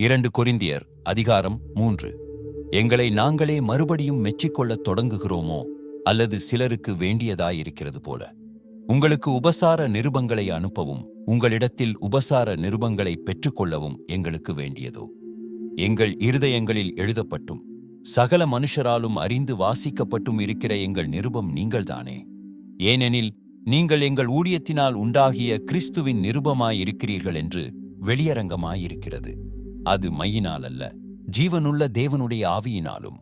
இரண்டு கொரிந்தியர் அதிகாரம் மூன்று. எங்களை நாங்களே மறுபடியும் மெச்சிக்கொள்ளத் தொடங்குகிறோமோ அல்லது சிலருக்கு வேண்டியதாயிருக்கிறது போல. உங்களுக்கு உபசார நிருபங்களை அனுப்பவும் உங்களிடத்தில் உபசார நிருபங்களை பெற்றுக்கொள்ளவும் எங்களுக்கு வேண்டியதோ? எங்கள் இருதயங்களில் எழுதப்பட்டும் சகல மனுஷராலும் அறிந்து வாசிக்கப்பட்டும் இருக்கிற எங்கள் நிருபம் நீங்கள்தானே? ஏனெனில் நீங்கள் எங்கள் ஊழியத்தினால் உண்டாகிய கிறிஸ்துவின் நிருபமாயிருக்கிறீர்கள் என்று வெளியரங்கமாயிருக்கிறது. அது மையினால் அல்ல ஜீவனுள்ள தேவனுடைய ஆவியினாலும்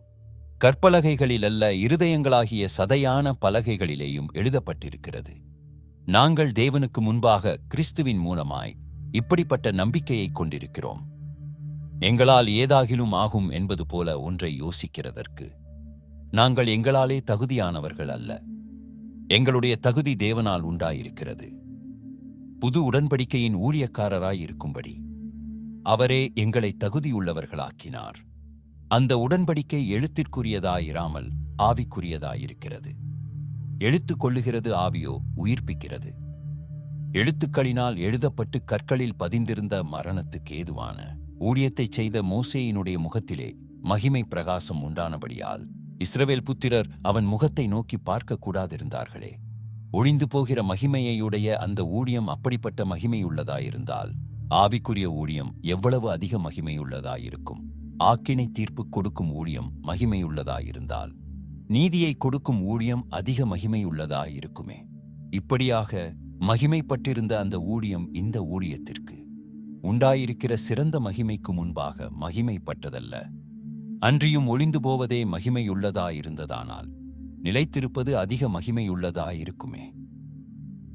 கற்பலகைகளில் அல்ல இருதயங்களாகிய சதையான பலகைகளிலேயும் எழுதப்பட்டிருக்கிறது. நாங்கள் தேவனுக்கு முன்பாக கிறிஸ்துவின் மூலமாய் இப்படிப்பட்ட நம்பிக்கையைக் கொண்டிருக்கிறோம். எங்களால் ஏதாகிலும் ஆகும் என்பது போல ஒன்றை யோசிக்கிறதற்கு நாங்கள் எங்களாலே தகுதியானவர்கள் அல்ல. எங்களுடைய தகுதி தேவனால் உண்டாயிருக்கிறது. புது உடன்படிக்கையின் ஊழியக்காரராய் இருக்கும்படி அவரே எங்களை தகுதியுள்ளவர்களாக்கினார். அந்த உடன்படிக்கை எழுத்திற்குரியதாயிராமல் ஆவிக்குரியதாயிருக்கிறது. எழுத்து கொள்ளுகிறது ஆவியோ உயிர்ப்பிக்கிறது. எழுத்துக்களினால் எழுதப்பட்டு கற்களில் பதிந்திருந்த மரணத்துக்கு ஏதுவான ஊழியத்தைச் செய்த மோசேயினுடைய முகத்திலே மகிமை பிரகாசம் உண்டானபடியால் இஸ்ரவேல் புத்திரர் அவன் முகத்தை நோக்கி பார்க்க கூடாதிருந்தார்களே. ஒழிந்து போகிற மகிமையையுடைய அந்த ஊழியம் அப்படிப்பட்ட மகிமையுள்ளதாயிருந்தால் ஆவிக்குரிய ஊழியம் எவ்வளவு அதிக மகிமையுள்ளதாயிருக்கும். ஆக்கினை தீர்ப்பு கொடுக்கும் ஊழியம் மகிமையுள்ளதாயிருந்தால் நீதியை கொடுக்கும் ஊழியம் அதிக மகிமையுள்ளதாயிருக்குமே. இப்படியாக மகிமைப்பட்டிருந்த அந்த ஊழியம் இந்த ஊழியத்திற்கு உண்டாயிருக்கிற சிறந்த மகிமைக்கு முன்பாக மகிமைப்பட்டதல்ல. அன்றியும் ஒளிந்து போவதே மகிமையுள்ளதாயிருந்ததானால் நிலைத்திருப்பது அதிக மகிமையுள்ளதாயிருக்குமே.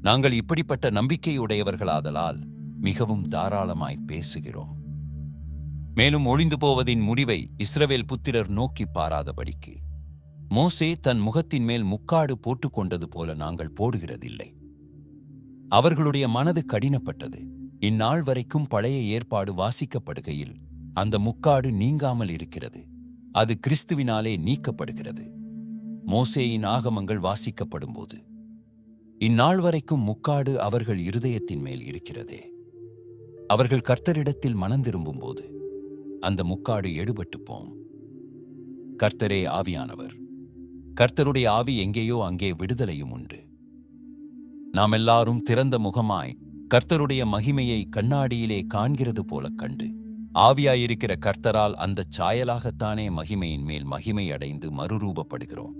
நாங்கள் இப்படிப்பட்ட நம்பிக்கையுடையவர்களாதலால் மிகவும் தாராளமாய் பேசுகிறோம். மேலும் ஒளிந்து போவதின் முடிவை இஸ்ரவேல் புத்திரர் நோக்கி பாராதபடிக்கு மோசே தன் முகத்தின் மேல் முக்காடு போட்டுக்கொண்டது போல நாங்கள் போடுகிறதில்லை. அவர்களுடைய மனது கடினப்பட்டது. இந்நாள் வரைக்கும் பழைய ஏற்பாடு வாசிக்கப்படுகையில் அந்த முக்காடு நீங்காமல் இருக்கிறது. அது கிறிஸ்துவினாலே நீக்கப்படுகிறது. மோசேயின் ஆகமங்கள் வாசிக்கப்படும்போது இந்நாள் வரைக்கும் முக்காடு அவர்கள் இருதயத்தின் மேல் இருக்கிறதே. அவர்கள் கர்த்தரிடத்தில் மனம் திரும்பும்போது அந்த முக்காடு எடுபட்டு போம் கர்த்தரே ஆவியானவர் கர்த்தருடைய ஆவி எங்கேயோ அங்கே விடுதலையும் உண்டு. நாம் எல்லாரும் திறந்த முகமாய் கர்த்தருடைய மகிமையை கண்ணாடியிலே காண்கிறது போல கண்டு ஆவியாயிருக்கிற கர்த்தரால் அந்தச் சாயலாகத்தானே மகிமையின் மேல் மகிமை அடைந்து மறுரூபப்படுகிறோம்.